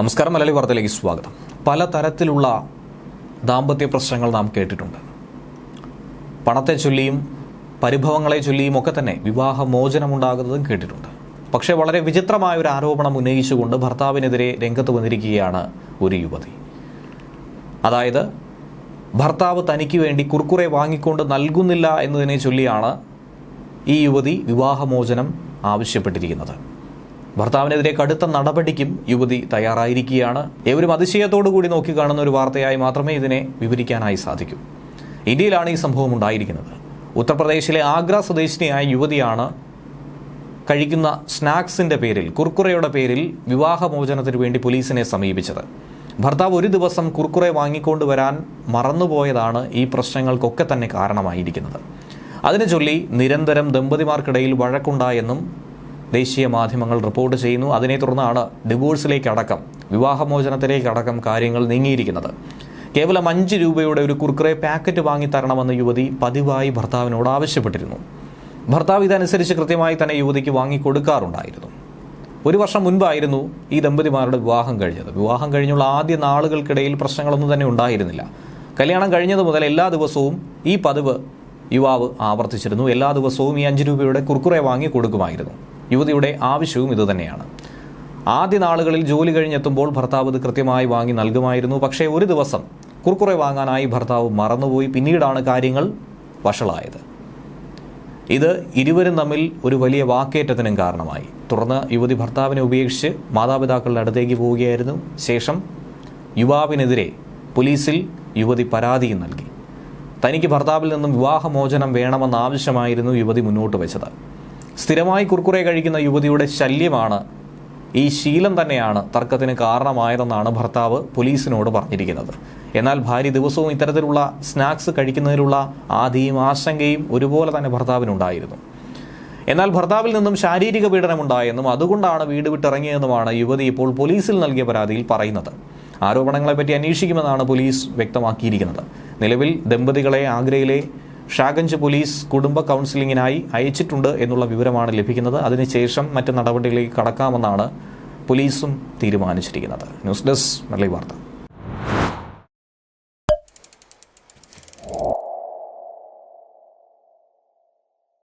നമസ്കാരം മലയാളി വാർത്തയിലേക്ക് സ്വാഗതം. പല തരത്തിലുള്ള ദാമ്പത്യ പ്രശ്നങ്ങൾ നാം കേട്ടിട്ടുണ്ട്. പണത്തെ ചൊല്ലിയും പരിഭവങ്ങളെ ചൊല്ലിയും ഒക്കെ തന്നെ വിവാഹ മോചനമുണ്ടാകുന്നതും കേട്ടിട്ടുണ്ട്. പക്ഷേ വളരെ വിചിത്രമായ ഒരു ആരോപണം ഉന്നയിച്ചുകൊണ്ട് ഭർത്താവിനെതിരെ രംഗത്ത് വന്നിരിക്കുകയാണ് ഒരു യുവതി. അതായത് ഭർത്താവ് തനിക്ക് വേണ്ടി കുർക്കുറെ വാങ്ങിക്കൊണ്ട് നൽകുന്നില്ല എന്നതിനെ ചൊല്ലിയാണ് ഈ യുവതി വിവാഹമോചനം ആവശ്യപ്പെട്ടിരിക്കുന്നത്. ഭർത്താവിനെതിരെ കടുത്ത നടപടിക്കും യുവതി തയ്യാറായിരിക്കുകയാണ്. ഏവരും അതിശയത്തോടു കൂടി നോക്കി കാണുന്ന ഒരു വാർത്തയായി മാത്രമേ ഇതിനെ വിവരിക്കാനായി സാധിക്കൂ. ഇന്ത്യയിലാണ് ഈ സംഭവം ഉണ്ടായിരിക്കുന്നത്. ഉത്തർപ്രദേശിലെ ആഗ്ര സ്വദേശിനിയായ യുവതിയാണ് കഴിക്കുന്ന സ്നാക്സിന്റെ പേരിൽ കുർക്കുറയുടെ പേരിൽ വിവാഹമോചനത്തിന് വേണ്ടി പോലീസിനെ സമീപിച്ചത്. ഭർത്താവ് ഒരു ദിവസം കുർക്കുറെ വാങ്ങിക്കൊണ്ട് വരാൻ മറന്നുപോയതാണ് ഈ പ്രശ്നങ്ങൾക്കൊക്കെ തന്നെ കാരണമായിരിക്കുന്നത്. അതിനെ ചൊല്ലി നിരന്തരം ദമ്പതിമാർക്കിടയിൽ വഴക്കുണ്ടായെന്നും ദേശീയ മാധ്യമങ്ങൾ റിപ്പോർട്ട് ചെയ്യുന്നു. അതിനെ തുടർന്നാണ് ഡിവോഴ്സിലേക്കടക്കം വിവാഹമോചനത്തിലേക്കടക്കം കാര്യങ്ങൾ നീങ്ങിയിരിക്കുന്നത്. കേവലം അഞ്ച് രൂപയുടെ ഒരു കുർക്കറെ പാക്കറ്റ് വാങ്ങി തരണമെന്ന് യുവതി പതിവായി ഭർത്താവിനോട് ആവശ്യപ്പെട്ടിരുന്നു. ഭർത്താവ് ഇതനുസരിച്ച് കൃത്യമായി തന്നെ യുവതിക്ക് വാങ്ങിക്കൊടുക്കാറുണ്ടായിരുന്നു ഒരു വർഷം മുൻപായിരുന്നു ഈ ദമ്പതിമാരുടെ വിവാഹം കഴിഞ്ഞത്. വിവാഹം കഴിഞ്ഞുള്ള ആദ്യ നാളുകൾക്കിടയിൽ പ്രശ്നങ്ങളൊന്നും തന്നെ ഉണ്ടായിരുന്നില്ല. കല്യാണം കഴിഞ്ഞത് മുതൽ എല്ലാ ദിവസവും ഈ പതിവ് യുവാവ് ആവർത്തിച്ചിരുന്നു. എല്ലാ ദിവസവും ഈ അഞ്ച് രൂപയുടെ കുർക്കുറെ വാങ്ങി കൊടുക്കുമായിരുന്നു. യുവതിയുടെ ആവശ്യവും ഇതുതന്നെയാണ്. ആദ്യ നാളുകളിൽ ജോലി കഴിഞ്ഞെത്തുമ്പോൾ ഭർത്താവ് ഇത് കൃത്യമായി വാങ്ങി നൽകുമായിരുന്നു. പക്ഷേ ഒരു ദിവസം കുർക്കുറെ വാങ്ങാനായി ഭർത്താവ് മറന്നുപോയി. പിന്നീടാണ് കാര്യങ്ങൾ വഷളായത്. ഇത് ഇരുവരും തമ്മിൽ ഒരു വലിയ വാക്കേറ്റത്തിനും കാരണമായി. തുടർന്ന് യുവതി ഭർത്താവിനെ ഉപേക്ഷിച്ച് മാതാപിതാക്കളുടെ അടുത്തേക്ക് പോവുകയായിരുന്നു. ശേഷം യുവാവിനെതിരെ പോലീസിൽ യുവതി പരാതിയും നൽകി. തനിക്ക് ഭർത്താവിൽ നിന്നും വിവാഹമോചനം വേണമെന്ന ആവശ്യമായിരുന്നു യുവതി മുന്നോട്ട് വെച്ചത്. സ്ഥിരമായി കുർക്കുറെ കഴിക്കുന്ന യുവതിയുടെ ശല്യമാണ് ഈ ശീലം തന്നെയാണ് തർക്കത്തിന് കാരണമായതെന്നാണ് ഭർത്താവ് പോലീസിനോട് പറഞ്ഞിരിക്കുന്നത്. എന്നാൽ ഭാര്യ ദിവസവും ഇത്തരത്തിലുള്ള സ്നാക്സ് കഴിക്കുന്നതിലുള്ള ആധിയും ആശങ്കയും ഒരുപോലെ തന്നെ ഭർത്താവിനുണ്ടായിരുന്നു. എന്നാൽ ഭർത്താവിൽ നിന്നും ശാരീരിക പീഡനമുണ്ടായെന്നും അതുകൊണ്ടാണ് വീട് വിട്ടിറങ്ങിയതെന്നുമാണ് യുവതി ഇപ്പോൾ പോലീസിൽ നൽകിയ പരാതിയിൽ പറയുന്നത്. ആരോപണങ്ങളെപ്പറ്റി അന്വേഷിക്കുമെന്നാണ് പോലീസ് വ്യക്തമാക്കിയിരിക്കുന്നത്. നിലവിൽ ദമ്പതികളെ ആഗ്രയിലെ ഷാഗഞ്ച് പോലീസ് കുടുംബ കൗൺസിലിങ്ങിനായി അയച്ചിട്ടുണ്ട് എന്നുള്ള വിവരമാണ് ലഭിക്കുന്നത്. അതിനുശേഷം മറ്റ് നടപടികളിലേക്ക് കടക്കാമെന്നാണ് പോലീസും തീരുമാനിച്ചിരിക്കുന്നത്. ന്യൂസ് ഡെസ്ക് മലയാളി വാർത്ത.